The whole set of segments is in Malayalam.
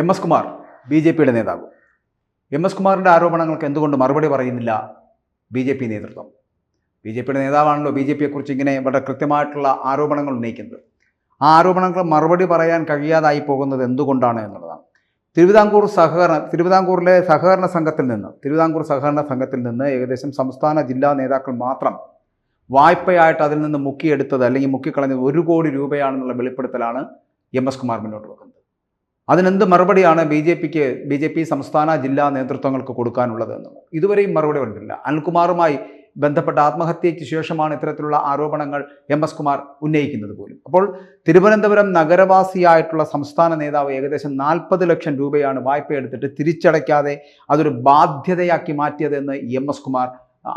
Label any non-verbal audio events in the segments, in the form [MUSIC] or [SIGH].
M S Kumar B J പിയുടെ നേതാവ്. എം എസ് കുമാറിന്റെ ആരോപണങ്ങൾക്ക് എന്തുകൊണ്ട് മറുപടി പറയുന്നില്ല ബി ജെ പി നേതൃത്വം? ബി ജെ പിയുടെ നേതാവാണല്ലോ ബി ജെ പിയെക്കുറിച്ച് ഇങ്ങനെ വളരെ കൃത്യമായിട്ടുള്ള ആരോപണങ്ങൾ ഉന്നയിക്കുന്നത്. ആ ആരോപണങ്ങൾ മറുപടി പറയാൻ കഴിയാതായി പോകുന്നത് എന്തുകൊണ്ടാണ് എന്നുള്ളതാണ്. തിരുവിതാംകൂർ സഹകരണ തിരുവിതാംകൂറിലെ സഹകരണ സംഘത്തിൽ നിന്ന് തിരുവിതാംകൂർ സഹകരണ സംഘത്തിൽ നിന്ന് ഏകദേശം സംസ്ഥാന ജില്ലാ നേതാക്കൾ മാത്രം വായ്പയായിട്ട് അതിൽ നിന്ന് മുക്കിയെടുത്തത് അല്ലെങ്കിൽ മുക്കിക്കളഞ്ഞത് ഒരു കോടി രൂപയാണെന്നുള്ള വെളിപ്പെടുത്തലാണ് എം എസ് കുമാർ മുന്നോട്ട് വെക്കുന്നത്. അതിനെന്ത് മറുപടിയാണ് ബി ജെ പിക്ക് ബി ജെ പി സംസ്ഥാന ജില്ലാ നേതൃത്വങ്ങൾക്ക് കൊടുക്കാനുള്ളത് എന്നുള്ളത് ഇതുവരെയും മറുപടി പറഞ്ഞിട്ടില്ല അനിൽകുമാറുമായി ബന്ധപ്പെട്ട ആത്മഹത്യയ്ക്ക് ശേഷമാണ് ഇത്തരത്തിലുള്ള ആരോപണങ്ങൾ എം എസ് കുമാർ ഉന്നയിക്കുന്നത് പോലും. അപ്പോൾ തിരുവനന്തപുരം നഗരവാസിയായിട്ടുള്ള സംസ്ഥാന നേതാവ് ഏകദേശം നാൽപ്പത് ലക്ഷം രൂപയാണ് വായ്പ എടുത്തിട്ട് തിരിച്ചടയ്ക്കാതെ അതൊരു ബാധ്യതയാക്കി മാറ്റിയതെന്ന് എം എസ് കുമാർ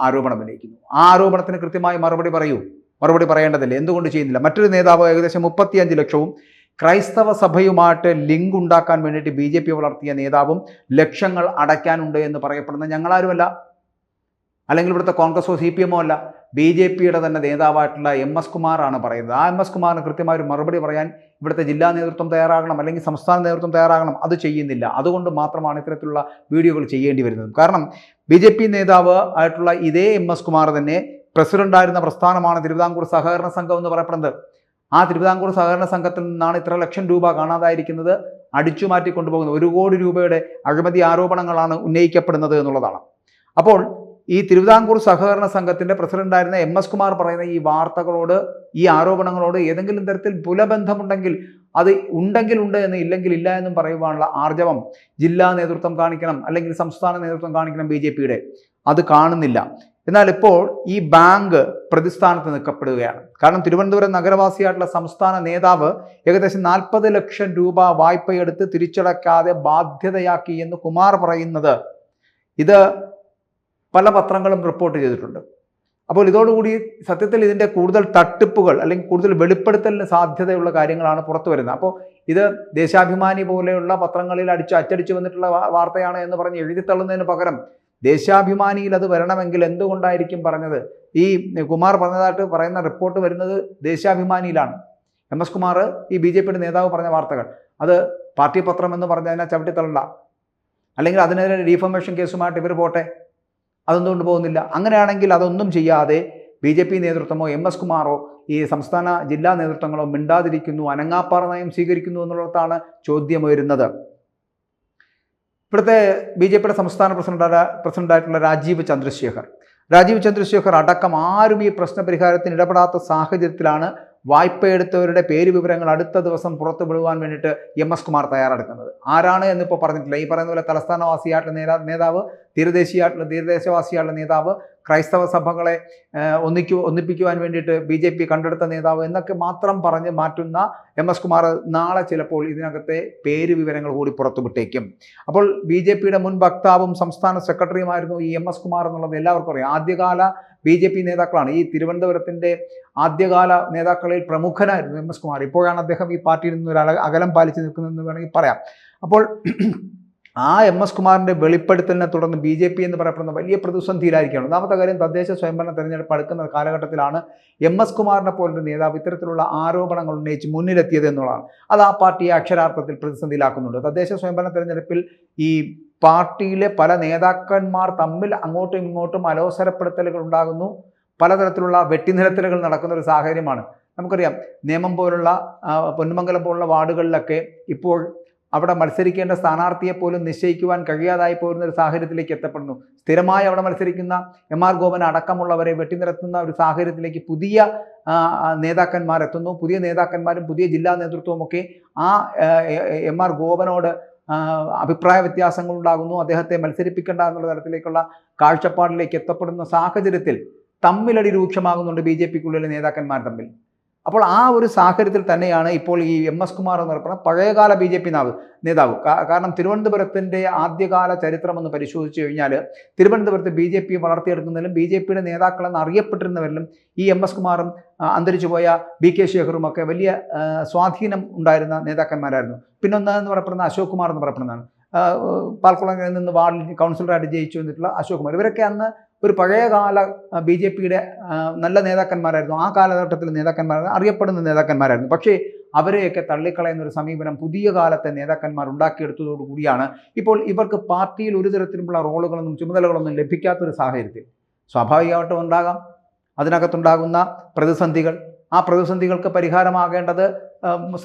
ആരോപണം ഉന്നയിക്കുന്നു. ആ ആരോപണത്തിന് കൃത്യമായി മറുപടി പറയൂ. മറുപടി പറയേണ്ടതില്ല. എന്തുകൊണ്ട് ചെയ്യുന്നില്ല? മറ്റൊരു നേതാവ് ഏകദേശം മുപ്പത്തിയഞ്ച് ലക്ഷവും ക്രൈസ്തവ സഭയുമായിട്ട് ലിങ്ക് ഉണ്ടാക്കാൻ വേണ്ടിയിട്ട് ബി ജെ പി വളർത്തിയ നേതാവും ലക്ഷങ്ങൾ അടയ്ക്കാനുണ്ട് എന്ന് പറയപ്പെടുന്ന ഞങ്ങളാരുമല്ല. അല്ലെങ്കിൽ ഇവിടുത്തെ കോൺഗ്രസോ സി പി എമ്മോ അല്ല. ബി ജെ പിയുടെ തന്നെ നേതാവായിട്ടുള്ള എം എസ് കുമാറാണ് പറയുന്നത്. ആ എം എസ് കുമാറിന് കൃത്യമായ ഒരു മറുപടി പറയാൻ ഇവിടുത്തെ ജില്ലാ നേതൃത്വം തയ്യാറാകണം അല്ലെങ്കിൽ സംസ്ഥാന നേതൃത്വം തയ്യാറാകണം അത് ചെയ്യുന്നില്ല. അതുകൊണ്ട് മാത്രമാണ് ഇത്തരത്തിലുള്ള വീഡിയോകൾ ചെയ്യേണ്ടി വരുന്നത്. കാരണം ബി ജെ പി നേതാവ് ആയിട്ടുള്ള ഇതേ എം എസ് കുമാർ തന്നെ പ്രസിഡന്റായിരുന്ന പ്രസ്ഥാനമാണ് തിരുവിതാംകൂർ സഹകരണ സംഘം എന്ന് പറയപ്പെടുന്നത്. ആ തിരുവിതാംകൂർ സഹകരണ സംഘത്തിൽ നിന്നാണ് ഇത്ര ലക്ഷം രൂപ കാണാതായിരിക്കുന്നത്. അടിച്ചു മാറ്റി കൊണ്ടുപോകുന്നത് ഒരു കോടി രൂപയുടെ അഴിമതി ആരോപണങ്ങളാണ് ഉന്നയിക്കപ്പെടുന്നത് എന്നുള്ളതാണ്. അപ്പോൾ ഈ തിരുവിതാംകൂർ സഹകരണ സംഘത്തിന്റെ പ്രസിഡന്റായിരുന്ന എം എസ് കുമാർ പറയുന്ന ഈ വാർത്തകളോട് ഈ ആരോപണങ്ങളോട് ഏതെങ്കിലും തരത്തിൽ പുലബന്ധമുണ്ടെങ്കിൽ അത് ഉണ്ടെങ്കിൽ ഉണ്ട് എന്ന് ഇല്ലെങ്കിൽ ഇല്ല എന്നും പറയുവാനുള്ള ആർജവം ജില്ലാ നേതൃത്വം കാണിക്കണം അല്ലെങ്കിൽ സംസ്ഥാന നേതൃത്വം കാണിക്കണം ബി ജെ പിയുടെ. അത് കാണുന്നില്ല. എന്നാൽ ഇപ്പോൾ ഈ ബാങ്ക് പ്രതിസ്ഥാനത്ത് നിൽക്കപ്പെടുകയാണ്. കാരണം തിരുവനന്തപുരം നഗരവാസിയായിട്ടുള്ള സംസ്ഥാന നേതാവ് ഏകദേശം നാൽപ്പത് ലക്ഷം രൂപ വായ്പയെടുത്ത് തിരിച്ചടക്കാതെ ബാധ്യതയാക്കി എന്ന് കുമാർ പറയുന്നത്. ഇത് പല പത്രങ്ങളും റിപ്പോർട്ട് ചെയ്തിട്ടുണ്ട്. അപ്പോൾ ഇതോടുകൂടി സത്യത്തിൽ ഇതിന്റെ കൂടുതൽ തട്ടിപ്പുകൾ അല്ലെങ്കിൽ കൂടുതൽ വെളിപ്പെടുത്തലിന് സാധ്യതയുള്ള കാര്യങ്ങളാണ് പുറത്തു വരുന്നത്. അപ്പോൾ ഇത് ദേശാഭിമാനി പോലെയുള്ള പത്രങ്ങളിൽ അടിച്ച് അച്ചടിച്ച് വന്നിട്ടുള്ള വാർത്തയാണ് എന്ന് പറഞ്ഞ് എഴുതിത്തള്ളുന്നതിന് പകരം ദേശാഭിമാനിയിൽ അത് വരണമെങ്കിൽ എന്തുകൊണ്ടായിരിക്കും പറഞ്ഞത്? ഈ കുമാർ പറഞ്ഞതായിട്ട് പറയുന്ന റിപ്പോർട്ട് വരുന്നത് ദേശാഭിമാനിയിലാണ്. എം എസ് കുമാർ ഈ ബി ജെ പിയുടെ നേതാവ് പറഞ്ഞ വാർത്തകൾ. അത് പാർട്ടി പത്രം എന്ന് പറഞ്ഞതിനെ ചവിട്ടിത്തള്ളണ്ട. അല്ലെങ്കിൽ അതിനെതിരെ ഡീഫർമേഷൻ കേസുമായിട്ട് ഇവർ പോട്ടെ. അതൊന്നും പോകുന്നില്ല. അങ്ങനെയാണെങ്കിൽ അതൊന്നും ചെയ്യാതെ ബി ജെ പി നേതൃത്വമോ എം എസ് കുമാറോ ഈ സംസ്ഥാന ജില്ലാ നേതൃത്വങ്ങളോ മിണ്ടാതിരിക്കുന്നു. അനങ്ങാപ്പാറ നയം സ്വീകരിക്കുന്നു എന്നുള്ളതാണ് ചോദ്യം ഉയരുന്നത്. ഇവിടുത്തെ ബി ജെ പിയുടെ സംസ്ഥാന പ്രസിഡന്റ് പ്രസിഡന്റായിട്ടുള്ള രാജീവ് ചന്ദ്രശേഖർ. രാജീവ് ചന്ദ്രശേഖർ അടക്കം ആരും ഈ പ്രശ്ന പരിഹാരത്തിന് ഇടപെടാത്ത സാഹചര്യത്തിലാണ് വായ്പയെടുത്തവരുടെ പേര് വിവരങ്ങൾ അടുത്ത ദിവസം പുറത്തു വിടുവാൻ വേണ്ടിയിട്ട് എം എസ് കുമാർ തയ്യാറെടുക്കുന്നത്. ആരാണ് എന്നിപ്പോൾ പറഞ്ഞിട്ടില്ല. ഈ പറയുന്ന പോലെ തലസ്ഥാനവാസിയായിട്ടുള്ള നേതാ നേതാവ് തീരദേശീയായിട്ടുള്ള തീരദേശവാസിയായിട്ടുള്ള നേതാവ് ക്രൈസ്തവ സഭകളെ ഒന്നിക്കു ഒന്നിപ്പിക്കുവാൻ വേണ്ടിയിട്ട് ബി ജെ പി കണ്ടെടുത്ത നേതാവ് എന്നൊക്കെ മാത്രം പറഞ്ഞ് മാറ്റുന്ന എം എസ് കുമാർ നാളെ ചിലപ്പോൾ ഇതിനകത്തെ പേര് വിവരങ്ങൾ കൂടി പുറത്തുവിട്ടേക്കും. അപ്പോൾ ബി ജെ പിയുടെ മുൻ വക്താവും സംസ്ഥാന സെക്രട്ടറിയുമായിരുന്നു ഈ എം എസ് കുമാർ എന്നുള്ളത് എല്ലാവർക്കും അറിയാം. ആദ്യകാല ബി ജെ പി നേതാക്കളാണ്. ഈ തിരുവനന്തപുരത്തിന്റെ ആദ്യകാല നേതാക്കളിൽ പ്രമുഖനായിരുന്നു എം എസ് കുമാർ. ഇപ്പോഴാണ് അദ്ദേഹം ഈ പാർട്ടിയിൽ നിന്ന് ഒരു അകലം പാലിച്ചു നിൽക്കുന്നതെന്ന് വേണമെങ്കിൽ പറയാം. അപ്പോൾ ആ എം എസ് കുമാറിന്റെ വെളിപ്പെടുത്തലിനെ തുടർന്ന് ബി ജെ പി എന്ന് പറയപ്പെടുന്ന വലിയ പ്രതിസന്ധിയിലായിരിക്കുകയാണ്. ഒന്നാമത്തെ കാര്യം തദ്ദേശ സ്വയംഭരണ തെരഞ്ഞെടുപ്പ് അടുക്കുന്ന കാലഘട്ടത്തിലാണ് എം എസ് കുമാറിനെ പോലൊരു നേതാവ് ഇത്തരത്തിലുള്ള ആരോപണങ്ങൾ ഉന്നയിച്ച് മുന്നിലെത്തിയത് എന്നുള്ളതാണ്. അത് ആ പാർട്ടിയെ അക്ഷരാർത്ഥത്തിൽ പ്രതിസന്ധിയിലാക്കുന്നുണ്ട്. തദ്ദേശ സ്വയംഭരണ തെരഞ്ഞെടുപ്പിൽ ഈ പാർട്ടിയിലെ പല നേതാക്കന്മാർ തമ്മിൽ അങ്ങോട്ടും ഇങ്ങോട്ടും അലോസരപ്പെടുത്തലുകൾ ഉണ്ടാകുന്നു. പലതരത്തിലുള്ള വെട്ടിനിരത്തലുകൾ നടക്കുന്ന ഒരു സാഹചര്യമാണ്. നമുക്കറിയാം നിയമം പോലുള്ള പൊന്നുമംഗലം പോലുള്ള വാർഡുകളിലൊക്കെ ഇപ്പോൾ അവിടെ മത്സരിക്കേണ്ട സ്ഥാനാർത്ഥിയെ പോലും നിശ്ചയിക്കുവാൻ കഴിയാതായി പോരുന്ന ഒരു സാഹചര്യത്തിലേക്ക് എത്തപ്പെടുന്നു. സ്ഥിരമായി അവിടെ മത്സരിക്കുന്ന എം ആർ ഗോപൻ അടക്കമുള്ളവരെ വെട്ടിനിരത്തുന്ന ഒരു സാഹചര്യത്തിലേക്ക് പുതിയ എത്തുന്നു പുതിയ നേതാക്കന്മാരും പുതിയ ജില്ലാ നേതൃത്വവും ഒക്കെ ആ എ- ആർ ഗോപനോട് അഭിപ്രായ വ്യത്യാസങ്ങൾ ഉണ്ടാകുന്നു അദ്ദേഹത്തെ മത്സരിപ്പിക്കേണ്ട എന്നുള്ള തരത്തിലേക്കുള്ള കാഴ്ചപ്പാടിലേക്ക് എത്തപ്പെടുന്ന സാഹചര്യത്തിൽ തമ്മിലടി രൂക്ഷമാകുന്നുണ്ട് ബി ജെ പിക്കുള്ളിലെ നേതാക്കന്മാർ തമ്മിൽ. അപ്പോൾ ആ ഒരു സാഹചര്യത്തിൽ തന്നെയാണ് ഇപ്പോൾ ഈ എം എസ് കുമാർ എന്ന് പറയുന്ന പഴയകാല ബി ജെ പി നാവ് നേതാവ്. കാരണം തിരുവനന്തപുരത്തിന്റെ ആദ്യകാല ചരിത്രം ഒന്ന് പരിശോധിച്ചു കഴിഞ്ഞാൽ തിരുവനന്തപുരത്ത് ബി ജെ പി വളർത്തിയെടുക്കുന്നതിലും ബി ജെ പിയുടെ നേതാക്കളെന്ന് അറിയപ്പെട്ടിരുന്നവരിലും ഈ എം എസ് കുമാറും അന്തരിച്ചുപോയ അന്തരിച്ചു പോയ ബി കെ ശേഖറും ഒക്കെ വലിയ സ്വാധീനം ഉണ്ടായിരുന്ന നേതാക്കന്മാരായിരുന്നു. പിന്നെ ഒന്നാന്ന് പറയപ്പെടുന്ന അശോക് കുമാർ എന്ന് പറയപ്പെടുന്നതാണ്. പാൽക്കുളങ്ങളിൽ നിന്ന് വാർഡിൽ കൗൺസിലറായിട്ട് ജയിച്ചു വന്നിട്ടുള്ള അശോക് കുമാർ. ഇവരൊക്കെ അന്ന് ഒരു പഴയകാല ബി ജെ പിയുടെ നല്ല നേതാക്കന്മാരായിരുന്നു. ആ കാലഘട്ടത്തിലെ നേതാക്കന്മാരായിരുന്നു അറിയപ്പെടുന്ന നേതാക്കന്മാരായിരുന്നു. പക്ഷേ അവരെയൊക്കെ തള്ളിക്കളയുന്ന ഒരു സമീപനം പുതിയ കാലത്തെ നേതാക്കന്മാർ ഉണ്ടാക്കിയെടുത്തതോടുകൂടിയാണ് ഇപ്പോൾ ഇവർക്ക് പാർട്ടിയിൽ ഒരു തരത്തിലുള്ള റോളുകളൊന്നും ചുമതലകളൊന്നും ലഭിക്കാത്തൊരു സാഹചര്യത്തിൽ. സ്വാഭാവികമായിട്ടും ഉണ്ടാകാം. അതിനകത്തുണ്ടാകുന്ന പ്രതിസന്ധികൾ ആ പ്രതിസന്ധികൾക്ക് പരിഹാരമാകേണ്ടത്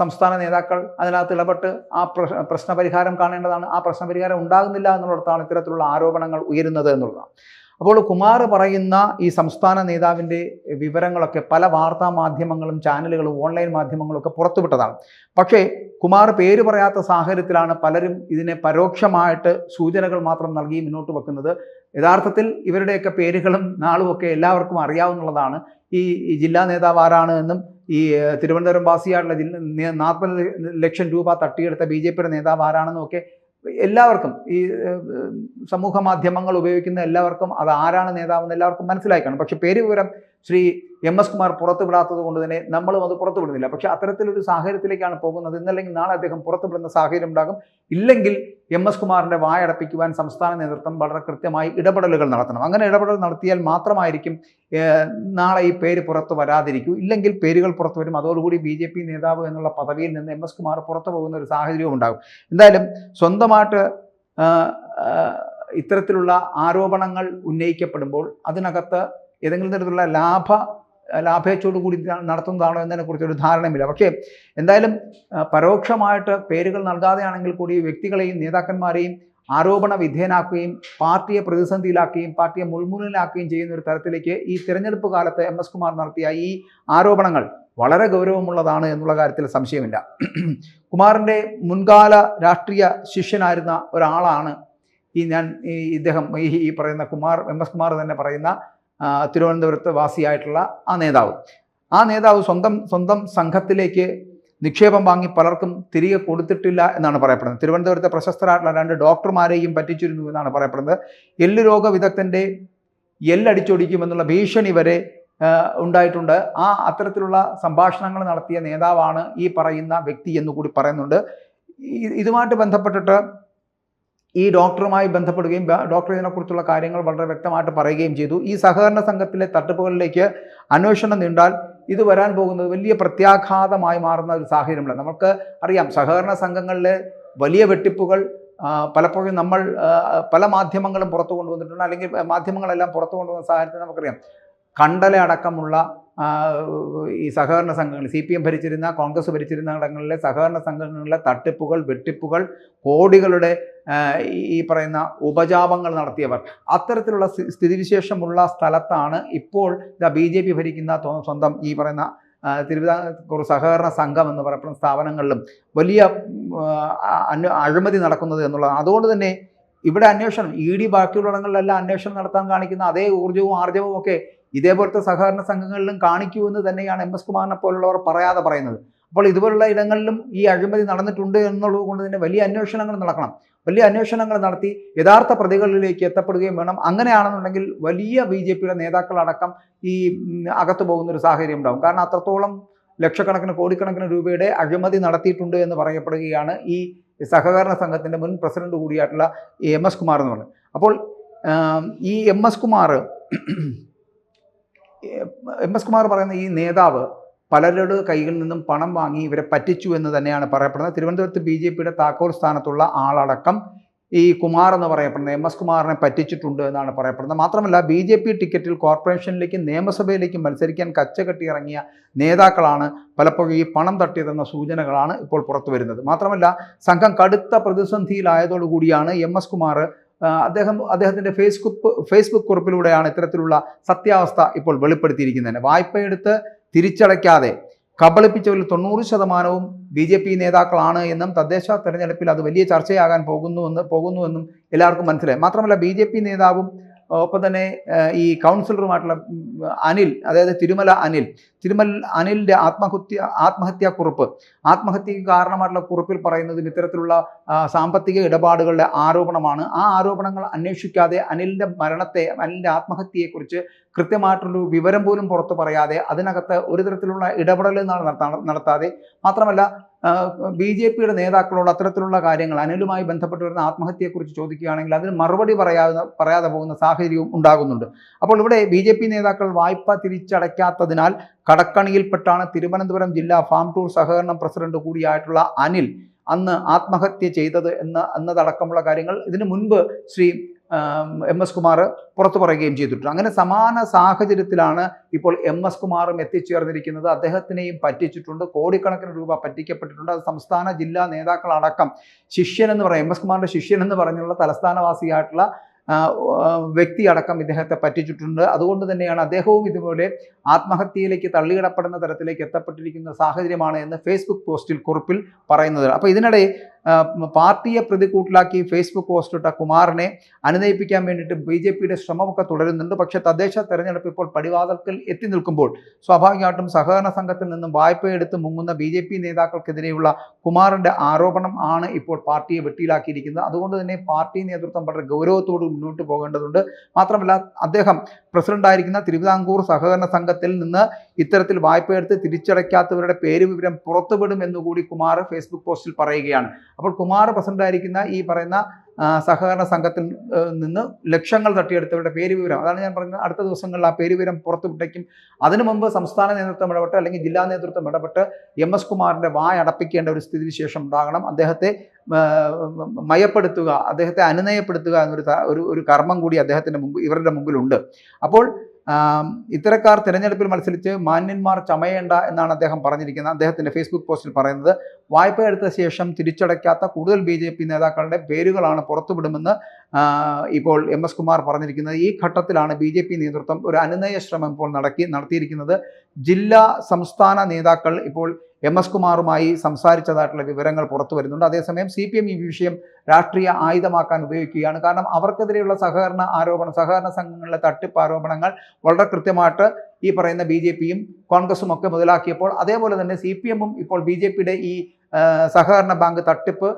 സംസ്ഥാന നേതാക്കൾ അതിനകത്ത് ഇടപെട്ട് ആ പ്രശ്ന പരിഹാരം കാണേണ്ടതാണ്. ആ പ്രശ്നപരിഹാരം ഉണ്ടാകുന്നില്ല എന്നുള്ളിടത്താണ് ഇത്തരത്തിലുള്ള ആരോപണങ്ങൾ ഉയരുന്നത് എന്നുള്ളതാണ്. അപ്പോൾ കുമാർ പറയുന്ന ഈ സംസ്ഥാന നേതാവിന്റെ വിവരങ്ങളൊക്കെ പല വാർത്താ മാധ്യമങ്ങളും ചാനലുകളും ഓൺലൈൻ മാധ്യമങ്ങളും ഒക്കെ പുറത്തുവിട്ടതാണ്. പക്ഷേ കുമാർ പേര് പറയാത്ത സാഹചര്യത്തിലാണ് പലരും ഇതിനെ പരോക്ഷമായിട്ട് സൂചനകൾ മാത്രം നൽകി മുന്നോട്ട് വെക്കുന്നത്. യഥാർത്ഥത്തിൽ ഇവരുടെയൊക്കെ പേരുകളും നാളും ഒക്കെ എല്ലാവർക്കും അറിയാവുന്നതാണ്. ഈ ജില്ലാ നേതാവ് ആരാണ് എന്നും ഈ തിരുവനന്തപുരം വാസിയായിട്ടുള്ള ജില്ല നാൽപ്പത് ലക്ഷം രൂപ തട്ടിയെടുത്ത ബി ജെ പിയുടെ നേതാവ് ആരാണെന്നും ഒക്കെ എല്ലാവർക്കും ഈ സമൂഹ മാധ്യമങ്ങൾ ഉപയോഗിക്കുന്ന എല്ലാവർക്കും അത് ആരാണ് നേതാവെന്ന് എല്ലാവർക്കും മനസ്സിലായിക്കാണും പക്ഷെ പേര് വിവരം ശ്രീ എം എസ് കുമാർ പുറത്തു വിടാത്തത് കൊണ്ട് തന്നെ നമ്മളും അത് പുറത്തു വിടുന്നില്ല പക്ഷെ അത്തരത്തിലൊരു സാഹചര്യത്തിലേക്കാണ് പോകുന്നത്. ഇന്നല്ലെങ്കിൽ നാളെ അദ്ദേഹം പുറത്തുവിടുന്ന സാഹചര്യം ഉണ്ടാകും. ഇല്ലെങ്കിൽ എം എസ് കുമാറിന്റെ വായടപ്പിക്കുവാൻ സംസ്ഥാന നേതൃത്വം വളരെ കൃത്യമായി ഇടപെടലുകൾ നടത്തണം. അങ്ങനെ ഇടപെടൽ നടത്തിയാൽ മാത്രമായിരിക്കും നാളെ ഈ പേര് പുറത്തു വരാതിരിക്കൂ. ഇല്ലെങ്കിൽ പേരുകൾ പുറത്തു വരും. അതോടുകൂടി ബി ജെ പി നേതാവ് എന്നുള്ള പദവിയിൽ നിന്ന് എം എസ് കുമാർ പുറത്തു പോകുന്ന ഒരു സാഹചര്യവും ഉണ്ടാകും. എന്തായാലും സ്വന്തമായിട്ട് ഇത്തരത്തിലുള്ള ആരോപണങ്ങൾ ഉന്നയിക്കപ്പെടുമ്പോൾ അതിനകത്ത് ഏതെങ്കിലും തരത്തിലുള്ള ലാഭ ലാഭേച്ഛയോട് കൂടി നടത്തുന്നതാണോ എന്നതിനെ കുറിച്ചൊരു ധാരണയുമില്ല. പക്ഷേ എന്തായാലും പരോക്ഷമായിട്ട് പേരുകൾ നൽകാതെയാണെങ്കിൽ കൂടി വ്യക്തികളെയും നേതാക്കന്മാരെയും ആരോപണ വിധേയനാക്കുകയും പാർട്ടിയെ പ്രതിസന്ധിയിലാക്കുകയും പാർട്ടിയെ മുൾമുനിലാക്കുകയും ചെയ്യുന്ന ഒരു തരത്തിലേക്ക് ഈ തിരഞ്ഞെടുപ്പ് കാലത്ത് എം എസ് കുമാർ നടത്തിയ ഈ ആരോപണങ്ങൾ വളരെ ഗൗരവമുള്ളതാണ് എന്നുള്ള കാര്യത്തിൽ സംശയമില്ല. കുമാറിന്റെ മുൻകാല രാഷ്ട്രീയ ശിഷ്യനായിരുന്ന ഒരാളാണ് ഈ ഞാൻ ഈ ഇദ്ദേഹം ഈ പറയുന്ന കുമാർ എം എസ് കുമാർ തന്നെ പറയുന്ന തിരുവനന്തപുരത്ത് വാസിയായിട്ടുള്ള ആ നേതാവ്. ആ നേതാവ് സ്വന്തം സ്വന്തം സംഘത്തിലേക്ക് നിക്ഷേപം വാങ്ങി പലർക്കും തിരികെ കൊടുത്തിട്ടില്ല എന്നാണ് പറയപ്പെടുന്നത്. തിരുവനന്തപുരത്തെ പ്രശസ്തരായിട്ടുള്ള രണ്ട് ഡോക്ടർമാരെയും പറ്റിച്ചിരുന്നു എന്നാണ് പറയപ്പെടുന്നത്. എല്ല് രോഗ വിദഗ്ധന്റെ എല്ലടിച്ചൊടിക്കുമെന്നുള്ള ഭീഷണി വരെ ഉണ്ടായിട്ടുണ്ട്. ആ അത്തരത്തിലുള്ള സംഭാഷണങ്ങൾ നടത്തിയ നേതാവാണ് ഈ പറയുന്ന വ്യക്തി എന്ന് കൂടി പറയുന്നുണ്ട്. ഇതുമായിട്ട് ബന്ധപ്പെട്ടിട്ട് ഈ ഡോക്ടറുമായി ബന്ധപ്പെടുകയും ഡോക്ടർ ഇതിനെക്കുറിച്ചുള്ള കാര്യങ്ങൾ വളരെ വ്യക്തമായിട്ട് പറയുകയും ചെയ്തു. ഈ സഹകരണ സംഘത്തിലെ തട്ടിപ്പുകളിലേക്ക് അന്വേഷണം നീണ്ടാൽ ഇത് വരാൻ പോകുന്നത് വലിയ പ്രത്യാഘാതമായി മാറുന്ന ഒരു സാഹചര്യമുണ്ട് നമുക്ക് അറിയാം സഹകരണ സംഘങ്ങളിലെ വലിയ വെട്ടിപ്പുകൾ പലപ്പോഴും നമ്മൾ പല മാധ്യമങ്ങളും പുറത്തു കൊണ്ടുവന്നിട്ടുണ്ട്. അല്ലെങ്കിൽ മാധ്യമങ്ങളെല്ലാം പുറത്തു കൊണ്ടുവന്ന സാഹചര്യത്തിൽ നമുക്കറിയാം. കണ്ടല അടക്കമുള്ള ആ, ഈ സഹകരണ സംഘങ്ങൾ സി പി എം ഭരിച്ചിരുന്ന കോൺഗ്രസ് ഭരിച്ചിരുന്ന ഇടങ്ങളിലെ സഹകരണ സംഘങ്ങളിലെ തട്ടിപ്പുകൾ വെട്ടിപ്പുകൾ കോടികളുടെ ഈ- പറയുന്ന ഉപജാപങ്ങൾ നടത്തിയവർ. അത്തരത്തിലുള്ള സ്ഥി- സ്ഥിതിവിശേഷമുള്ള സ്ഥലത്താണ് ഇപ്പോൾ ബി ജെ പി ഭരിക്കുന്ന സ്വന്തം ഈ പറയുന്ന തിരുവിതാംകൂർ സഹകരണ സംഘം എന്ന് പറയപ്പെടുന്ന സ്ഥാപനങ്ങളിലും വലിയ അഴിമതി നടക്കുന്നത് എന്നുള്ളതാണ്. അതുകൊണ്ട് തന്നെ ഇവിടെ അന്വേഷണം ഇ ഡി ബാക്കിയുള്ള ഇടങ്ങളിലെല്ലാം അന്വേഷണം നടത്താൻ കാണിക്കുന്ന അതേ ഊർജവും ആർജവും ഒക്കെ ഇതേപോലത്തെ സഹകരണ സംഘങ്ങളിലും കാണിക്കൂ എന്ന് തന്നെയാണ് എം എസ് കുമാറിനെ പോലുള്ളവർ പറയാതെ പറയുന്നത്. അപ്പോൾ ഇതുപോലുള്ള ഇടങ്ങളിലും ഈ അഴിമതി നടന്നിട്ടുണ്ട് എന്നുള്ളത് കൊണ്ട് തന്നെ വലിയ അന്വേഷണങ്ങൾ നടക്കണം. വലിയ അന്വേഷണങ്ങൾ നടത്തി യഥാർത്ഥ പ്രതികളിലേക്ക് എത്തപ്പെടുകയും വേണം. അങ്ങനെയാണെന്നുണ്ടെങ്കിൽ വലിയ ബി ജെ പിയുടെ നേതാക്കളടക്കം ഈ അകത്തു പോകുന്നൊരു സാഹചര്യം ഉണ്ടാകും കാരണം അത്രത്തോളം ലക്ഷക്കണക്കിന് കോടിക്കണക്കിന് രൂപയുടെ അഴിമതി നടത്തിയിട്ടുണ്ട് എന്ന് പറയപ്പെടുകയാണ് ഈ സഹകരണ സംഘത്തിന്റെ മുൻ പ്രസിഡന്റ് കൂടിയായിട്ടുള്ള എം എസ് കുമാർ എന്ന് പറയുന്നത്. അപ്പോൾ ഈ M S Kumar M S Kumar പറയുന്ന ഈ നേതാവ് പലരുടെ കൈകളിൽ നിന്നും പണം വാങ്ങി ഇവരെ പറ്റിച്ചു എന്ന് തന്നെയാണ് പറയപ്പെടുന്നത്. തിരുവനന്തപുരത്ത് ബി ജെ പിയുടെ താക്കോൽ സ്ഥാനത്തുള്ള ആളടക്കം ഈ കുമാർ എന്ന് പറയപ്പെടുന്നത്. എം എസ് കുമാറിനെ പറ്റിച്ചിട്ടുണ്ട് എന്നാണ് പറയപ്പെടുന്നത്. മാത്രമല്ല ബി ജെ പി ടിക്കറ്റിൽ കോർപ്പറേഷനിലേക്കും നിയമസഭയിലേക്കും മത്സരിക്കാൻ കച്ചകെട്ടി ഇറങ്ങിയ നേതാക്കളാണ് പലപ്പോഴും ഈ പണം തട്ടിയതെന്ന സൂചനകളാണ് ഇപ്പോൾ പുറത്തു വരുന്നത് മാത്രമല്ല സംഘം കടുത്ത പ്രതിസന്ധിയിലായതോടുകൂടിയാണ് എം എസ് കുമാർ അദ്ദേഹം അദ്ദേഹത്തിന്റെ ഫേസ്ബുക്ക് ഫേസ്ബുക്ക് കുറിപ്പിലൂടെയാണ് ഇത്തരത്തിലുള്ള സത്യാവസ്ഥ ഇപ്പോൾ വെളിപ്പെടുത്തിയിരിക്കുന്നത്. വായ്പയെടുത്ത് തിരിച്ചടയ്ക്കാതെ കബളിപ്പിച്ചവരിൽ തൊണ്ണൂറ് ശതമാനവും ബി ജെ പി നേതാക്കളാണ് എന്നും തദ്ദേശ തെരഞ്ഞെടുപ്പിൽ അത് വലിയ ചർച്ചയാകാൻ പോകുന്നുവെന്ന് പോകുന്നുവെന്നും എല്ലാവർക്കും മനസ്സിലായി. മാത്രമല്ല ബി ജെ പി നേതാവും ഒപ്പം തന്നെ ഈ കൗൺസിലറുമായിട്ടുള്ള അനിൽ അതായത് തിരുമല അനിൽ തിരുമൽ അനിലിന്റെ ആത്മഹത്യ ആത്മഹത്യാക്കുറിപ്പ് ആത്മഹത്യക്ക് കാരണമായിട്ടുള്ള കുറിപ്പിൽ പറയുന്നതിന് ഇത്തരത്തിലുള്ള സാമ്പത്തിക ഇടപാടുകളുടെ ആരോപണമാണ്. ആ ആരോപണങ്ങൾ അന്വേഷിക്കാതെ അനിലിന്റെ മരണത്തെ അനിലിന്റെ ആത്മഹത്യയെക്കുറിച്ച് കൃത്യമായിട്ടുള്ളൊരു വിവരം പോലും പുറത്തു പറയാതെ അതിനകത്ത് ഒരു തരത്തിലുള്ള ഇടപെടൽ നടത്താ നടത്താതെ മാത്രമല്ല ബി ജെ പിയുടെ നേതാക്കളോട് അത്തരത്തിലുള്ള കാര്യങ്ങൾ അനിലുമായി ബന്ധപ്പെട്ട് വരുന്ന ആത്മഹത്യയെക്കുറിച്ച് ചോദിക്കുകയാണെങ്കിൽ അതിന് മറുപടി പറയാതെ പറയാതെ പോകുന്ന സാഹചര്യവും ഉണ്ടാകുന്നുണ്ട്. അപ്പോൾ ഇവിടെ ബി ജെ പി നേതാക്കൾ വായ്പ തിരിച്ചടയ്ക്കാത്തതിനാൽ കടക്കണിയിൽപ്പെട്ടാണ് തിരുവനന്തപുരം ജില്ലാ ഫാം ടൂർ സഹകരണ പ്രസിഡന്റ് കൂടിയായിട്ടുള്ള അനിൽ അന്ന് ആത്മഹത്യ ചെയ്തത് എന്ന് എന്നതടക്കമുള്ള കാര്യങ്ങൾ ഇതിനു മുൻപ് ശ്രീ എം എസ് കുമാർ പുറത്തു പറയുകയും ചെയ്തിട്ടുണ്ട്. അങ്ങനെ സമാന സാഹചര്യത്തിലാണ് ഇപ്പോൾ എം എസ് കുമാറും എത്തിച്ചേർന്നിരിക്കുന്നത്. അദ്ദേഹത്തിനെയും പറ്റിച്ചിട്ടുണ്ട്. കോടിക്കണക്കിന് രൂപ പറ്റിക്കപ്പെട്ടിട്ടുണ്ട്. അത് സംസ്ഥാന ജില്ലാ നേതാക്കളടക്കം ശിഷ്യൻ എന്ന് പറയും. എം എസ് കുമാറിന്റെ ശിഷ്യൻ എന്ന് പറഞ്ഞുള്ള തലസ്ഥാനവാസിയായിട്ടുള്ള വ്യക്തി അടക്കം ഇദ്ദേഹത്തെ പറ്റിച്ചിട്ടുണ്ട്. അതുകൊണ്ട് തന്നെയാണ് അദ്ദേഹവും ഇതുപോലെ ആത്മഹത്യയിലേക്ക് തള്ളിയിടപ്പെടുന്ന തരത്തിലേക്ക് എത്തപ്പെട്ടിരിക്കുന്ന സാഹചര്യമാണ് എന്ന് ഫേസ്ബുക്ക് പോസ്റ്റിൽ കുറിപ്പിൽ പറയുന്നത്. അപ്പോൾ ഇതിനിടെ പാർട്ടിയെ പ്രതികൂട്ടിലാക്കി ഫേസ്ബുക്ക് പോസ്റ്റ് ഇട്ട കുമാറിനെ അനുനയിപ്പിക്കാൻ വേണ്ടിയിട്ട് ബി ജെ പിയുടെ ശ്രമമൊക്കെ തുടരുന്നുണ്ട്. പക്ഷേ തദ്ദേശ തെരഞ്ഞെടുപ്പ് ഇപ്പോൾ പടിവാതൽക്കൽ എത്തി നിൽക്കുമ്പോൾ സ്വാഭാവികമായിട്ടും സഹകരണ സംഘത്തിൽ നിന്നും വായ്പയെടുത്ത് മുങ്ങുന്ന ബി ജെ പി നേതാക്കൾക്കെതിരെയുള്ള കുമാറിന്റെ ആരോപണം ആണ് ഇപ്പോൾ പാർട്ടിയെ വെട്ടിയിലാക്കിയിരിക്കുന്നത്. അതുകൊണ്ട് തന്നെ പാർട്ടി നേതൃത്വം വളരെ ഗൗരവത്തോട് മുന്നോട്ട് പോകേണ്ടതുണ്ട്. മാത്രമല്ല അദ്ദേഹം പ്രസിഡന്റായിരിക്കുന്ന തിരുവിതാംകൂർ സഹകരണ സംഘത്തിൽ നിന്ന് ഇത്തരത്തിൽ വായ്പയെടുത്ത് തിരിച്ചടയ്ക്കാത്തവരുടെ പേര് വിവരം പുറത്തുവിടും എന്നുകൂടി കുമാർ ഫേസ്ബുക്ക് പോസ്റ്റിൽ പറയുകയാണ്. അപ്പോൾ കുമാർ പ്രസിഡന്റായിരിക്കുന്ന ഈ പറയുന്ന സഹകരണ സംഘത്തിൽ നിന്ന് ലക്ഷങ്ങൾ തട്ടിയെടുത്തവരുടെ പേര് വിവരം അതാണ് ഞാൻ പറയുന്നത് അടുത്ത ദിവസങ്ങളിൽ ആ പേര് വിവരം പുറത്തുവിട്ടേക്കും. അതിനു മുമ്പ് സംസ്ഥാന നേതൃത്വം ഇടപെട്ട് അല്ലെങ്കിൽ ജില്ലാ നേതൃത്വം ഇടപെട്ട് എം എസ് കുമാറിന്റെ വായ അടപ്പിക്കേണ്ട ഒരു സ്ഥിതിവിശേഷം ഉണ്ടാകണം. അദ്ദേഹത്തെ മയപ്പെടുത്തുക അദ്ദേഹത്തെ അനുനയപ്പെടുത്തുക എന്നൊരു ഒരു കർമ്മം കൂടി അദ്ദേഹത്തിന്റെ മുമ്പ് ഇവരുടെ മുമ്പിലുണ്ട്. അപ്പോൾ ഇത്തരക്കാർ തിരഞ്ഞെടുപ്പിൽ മത്സരിച്ച് മാന്യന്മാർ ചമയേണ്ട എന്നാണ് അദ്ദേഹം പറഞ്ഞിരിക്കുന്നത്. അദ്ദേഹത്തിന്റെ ഫേസ്ബുക്ക് പോസ്റ്റിൽ പറയുന്നത് വായ്പ എടുത്ത ശേഷം തിരിച്ചടയ്ക്കാത്ത കൂടുതൽ ബി ജെ പി നേതാക്കളുടെ പേരുകളാണ് പുറത്തുവിടുമെന്ന് ഇപ്പോൾ എം എസ് കുമാർ പറഞ്ഞിരിക്കുന്നത്. ഈ ഘട്ടത്തിലാണ് ബി ജെ പി നേതൃത്വം ഒരു അനുനയ ശ്രമം ഇപ്പോൾ നടക്കി നടത്തിയിരിക്കുന്നത്. ജില്ലാ സംസ്ഥാന നേതാക്കൾ ഇപ്പോൾ എം എസ് കുമാറുമായി സംസാരിച്ചതായിട്ടുള്ള വിവരങ്ങൾ പുറത്തു വരുന്നുണ്ട്. അതേസമയം സി പി എം ഈ വിഷയം രാഷ്ട്രീയ ആയുധമാക്കാൻ ഉപയോഗിക്കുകയാണ്. കാരണം അവർക്കെതിരെയുള്ള സഹകരണ ആരോപണം സഹകരണ സംഘങ്ങളിലെ തട്ടിപ്പ് ആരോപണങ്ങൾ വളരെ കൃത്യമായിട്ട് ഈ പറയുന്ന ബി ജെ പിയും കോൺഗ്രസും ഒക്കെ മുതലാക്കിയപ്പോൾ അതേപോലെ തന്നെ സി പി എമ്മും ഇപ്പോൾ ബി ജെ പിയുടെ ഈ സഹകരണ ബാങ്ക് തട്ടിപ്പ്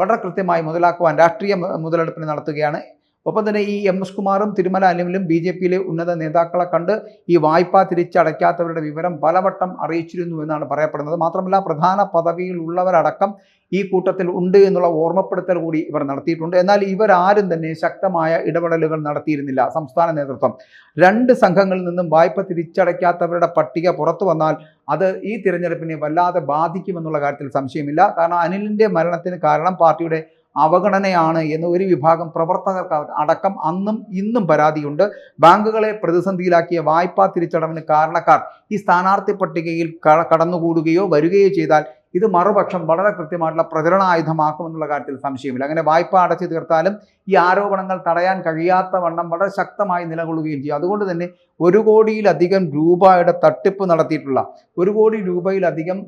വളരെ കൃത്യമായി മുതലാക്കുവാൻ രാഷ്ട്രീയ മുതലെടുപ്പിന് നടത്തുകയാണ്. ഒപ്പം തന്നെ ഈ എം എസ് കുമാറും തിരുമല അലിമിലും ബി ജെ പിയിലെ ഉന്നത നേതാക്കളെ കണ്ട് ഈ വായ്പ തിരിച്ചടയ്ക്കാത്തവരുടെ വിവരം പലവട്ടം അറിയിച്ചിരുന്നു എന്നാണ് പറയപ്പെടുന്നത്. മാത്രമല്ല പ്രധാന പദവിയിൽ ഉള്ളവരടക്കം ഈ കൂട്ടത്തിൽ ഉണ്ട് എന്നുള്ള ഓർമ്മപ്പെടുത്തൽ കൂടി ഇവർ നടത്തിയിട്ടുണ്ട്. എന്നാൽ ഇവരാരും തന്നെ ശക്തമായ ഇടപെടലുകൾ നടത്തിയിരുന്നില്ല സംസ്ഥാന നേതൃത്വം. രണ്ട് സംഘങ്ങളിൽ നിന്നും വായ്പ തിരിച്ചടയ്ക്കാത്തവരുടെ പട്ടിക പുറത്തു വന്നാൽ അത് ഈ തിരഞ്ഞെടുപ്പിനെ വല്ലാതെ ബാധിക്കുമെന്നുള്ള കാര്യത്തിൽ സംശയമില്ല. കാരണം അനിലിന്റെ മരണത്തിന് കാരണം പാർട്ടിയുടെ അവഗണനയാണ് എന്ന് ഒരു വിഭാഗം പ്രവർത്തകർക്ക് അടക്കം അന്നും ഇന്നും പരാതിയുണ്ട്. ബാങ്കുകളെ പ്രതിസന്ധിയിലാക്കിയ വായ്പാ തിരിച്ചടവിന് കാരണക്കാർ ഈ സ്ഥാനാർത്ഥി പട്ടികയിൽ കടന്നുകൂടുകയോ വരികയോ ചെയ്താൽ ഇത് മറുപക്ഷം വളരെ കൃത്യമായിട്ടുള്ള പ്രചരണായുധമാക്കുമെന്നുള്ള കാര്യത്തിൽ സംശയമില്ല. അങ്ങനെ വായ്പ അടച്ചു തീർത്താലും ഈ ആരോപണങ്ങൾ തടയാൻ കഴിയാത്ത വണ്ണം വളരെ ശക്തമായി നിലകൊള്ളുകയും ചെയ്യും. അതുകൊണ്ട് തന്നെ ഒരു കോടിയിലധികം രൂപയുടെ തട്ടിപ്പ് നടത്തിയിട്ടുള്ള ഒരു കോടി രൂപയിലധികം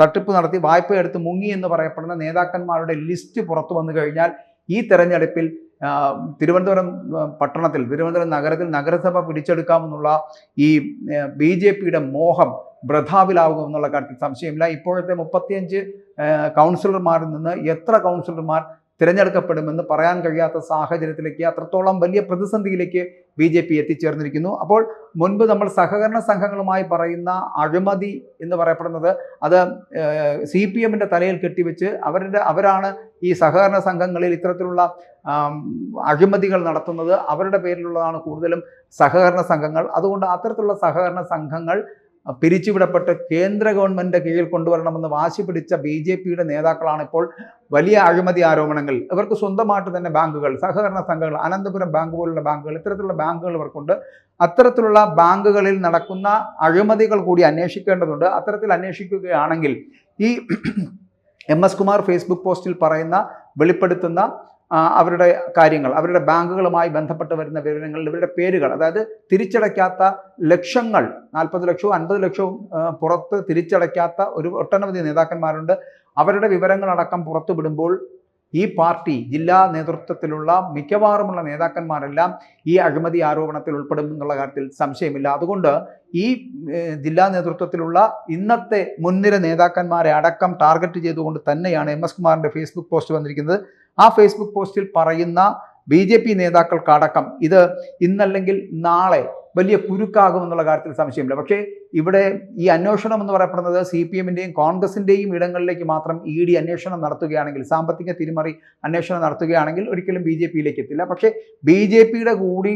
തട്ടിപ്പ് നടത്തി വായ്പ എടുത്ത് മുങ്ങി എന്ന് പറയപ്പെടുന്ന നേതാക്കന്മാരുടെ ലിസ്റ്റ് പുറത്തു വന്നു കഴിഞ്ഞാൽ ഈ തെരഞ്ഞെടുപ്പിൽ തിരുവനന്തപുരം പട്ടണത്തിൽ തിരുവനന്തപുരം നഗരത്തിൽ നഗരസഭ പിടിച്ചെടുക്കാമെന്നുള്ള ഈ ബി മോഹം വൃഥാവിലാവുക എന്നുള്ള കാര്യത്തിൽ സംശയമില്ല. ഇപ്പോഴത്തെ മുപ്പത്തിയഞ്ച് കൗൺസിലർമാരിൽ നിന്ന് എത്ര കൗൺസിലർമാർ തിരഞ്ഞെടുക്കപ്പെടുമെന്ന് പറയാൻ കഴിയാത്ത സാഹചര്യത്തിലേക്ക് അത്രത്തോളം വലിയ പ്രതിസന്ധിയിലേക്ക് ബി ജെ പി എത്തിച്ചേർന്നിരിക്കുന്നു. അപ്പോൾ മുൻപ് നമ്മൾ സഹകരണ സംഘങ്ങളുമായി പറയുന്ന അഴിമതി എന്ന് പറയപ്പെടുന്നത് അത് സി പി എമ്മിന്റെ തലയിൽ കെട്ടിവെച്ച് അവരുടെ അവരാണ് ഈ സഹകരണ സംഘങ്ങളിൽ ഇത്തരത്തിലുള്ള അഴിമതികൾ നടത്തുന്നത്. അവരുടെ പേരിലുള്ളതാണ് കൂടുതലും സഹകരണ സംഘങ്ങൾ. അതുകൊണ്ട് അത്തരത്തിലുള്ള സഹകരണ സംഘങ്ങൾ പിരിച്ചുവിടപ്പെട്ട് കേന്ദ്ര ഗവൺമെന്റ് കീഴിൽ കൊണ്ടുവരണമെന്ന് വാശി പിടിച്ച ബി ജെ പിയുടെ നേതാക്കളാണ് ഇപ്പോൾ വലിയ അഴിമതി ആരോപണങ്ങൾ. ഇവർക്ക് സ്വന്തമായിട്ട് തന്നെ ബാങ്കുകൾ സഹകരണ സംഘങ്ങൾ അനന്തപുരം ബാങ്ക് പോലുള്ള ബാങ്കുകൾ ഇത്തരത്തിലുള്ള ബാങ്കുകൾ ഇവർക്കുണ്ട്. അത്തരത്തിലുള്ള ബാങ്കുകളിൽ നടക്കുന്ന അഴിമതികൾ കൂടി അന്വേഷിക്കേണ്ടതുണ്ട്. അത്തരത്തിൽ അന്വേഷിക്കുകയാണെങ്കിൽ ഈ [CLEARS THROAT] എം എസ് കുമാർ ഫേസ്ബുക്ക് പോസ്റ്റിൽ പറയുന്ന വെളിപ്പെടുത്തുന്ന അവരുടെ കാര്യങ്ങൾ അവരുടെ ബാങ്കുകളുമായി ബന്ധപ്പെട്ട് വരുന്ന വിവരങ്ങൾ ഇവരുടെ പേരുകൾ അതായത് തിരിച്ചടയ്ക്കാത്ത ലക്ഷങ്ങൾ നാൽപ്പത് ലക്ഷവും അൻപത് ലക്ഷവും പുറത്ത് തിരിച്ചടയ്ക്കാത്ത ഒരു ഒട്ടനവധി നേതാക്കന്മാരുണ്ട്. അവരുടെ വിവരങ്ങളടക്കം പുറത്തു വിടുമ്പോൾ ഈ പാർട്ടി ജില്ലാ നേതൃത്വത്തിലുള്ള മിക്കവാറുമുള്ള നേതാക്കന്മാരെല്ലാം ഈ അഴിമതി ആരോപണത്തിൽ ഉൾപ്പെടും എന്നുള്ള കാര്യത്തിൽ സംശയമില്ല. അതുകൊണ്ട് ഈ ജില്ലാ നേതൃത്വത്തിലുള്ള ഇന്നത്തെ മുൻനിര നേതാക്കന്മാരെ അടക്കം ടാർഗറ്റ് ചെയ്തുകൊണ്ട് തന്നെയാണ് എം എസ് കുമാറിന്റെ ഫേസ്ബുക്ക് പോസ്റ്റ് വന്നിരിക്കുന്നത്. ആ ഫേസ്ബുക്ക് പോസ്റ്റിൽ പറയുന്ന ബി ജെ പി നേതാക്കൾക്കടക്കം ഇത് ഇന്നല്ലെങ്കിൽ നാളെ വലിയ കുരുക്കാകുമെന്നുള്ള കാര്യത്തിൽ സംശയമില്ല. പക്ഷേ ഇവിടെ ഈ അന്വേഷണം എന്ന് പറയപ്പെടുന്നത് സി പി എമ്മിന്റെയും കോൺഗ്രസിന്റെയും ഇടങ്ങളിലേക്ക് മാത്രം ഇ ഡി അന്വേഷണം നടത്തുകയാണെങ്കിൽ സാമ്പത്തിക തിരിമറി അന്വേഷണം നടത്തുകയാണെങ്കിൽ ഒരിക്കലും ബി ജെ പിയിലേക്ക് എത്തില്ല. പക്ഷേ ബി ജെ പിയുടെ കൂടി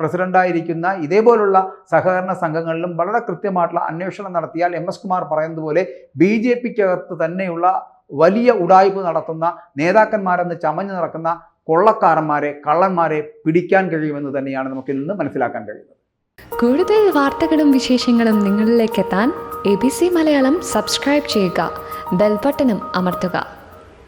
പ്രസിഡന്റായിരിക്കുന്ന ഇതേപോലുള്ള സഹകരണ സംഘങ്ങളിലും വളരെ കൃത്യമായിട്ടുള്ള അന്വേഷണം നടത്തിയാൽ എം എസ് കുമാർ പറയുന്നതുപോലെ ബി ജെ പിക്കകത്ത് തന്നെയുള്ള വലിയ ഉടായ്പ നടത്തുന്ന നേതാക്കന്മാരെന്ന് ചമഞ്ഞു നടക്കുന്ന കൊള്ളക്കാരന്മാരെ കള്ളന്മാരെ പിടിക്കാൻ കഴിയുമെന്ന് തന്നെയാണ് നമുക്ക് നിന്ന് മനസ്സിലാക്കാൻ കഴിയുന്നത്. കൂടുതൽ വാർത്തകളും വിശേഷങ്ങളും നിങ്ങളിലേക്ക് എത്താൻ A B C Malayalam subscribe ചെയ്യുക ബെൽബട്ടനും അമർത്തുക.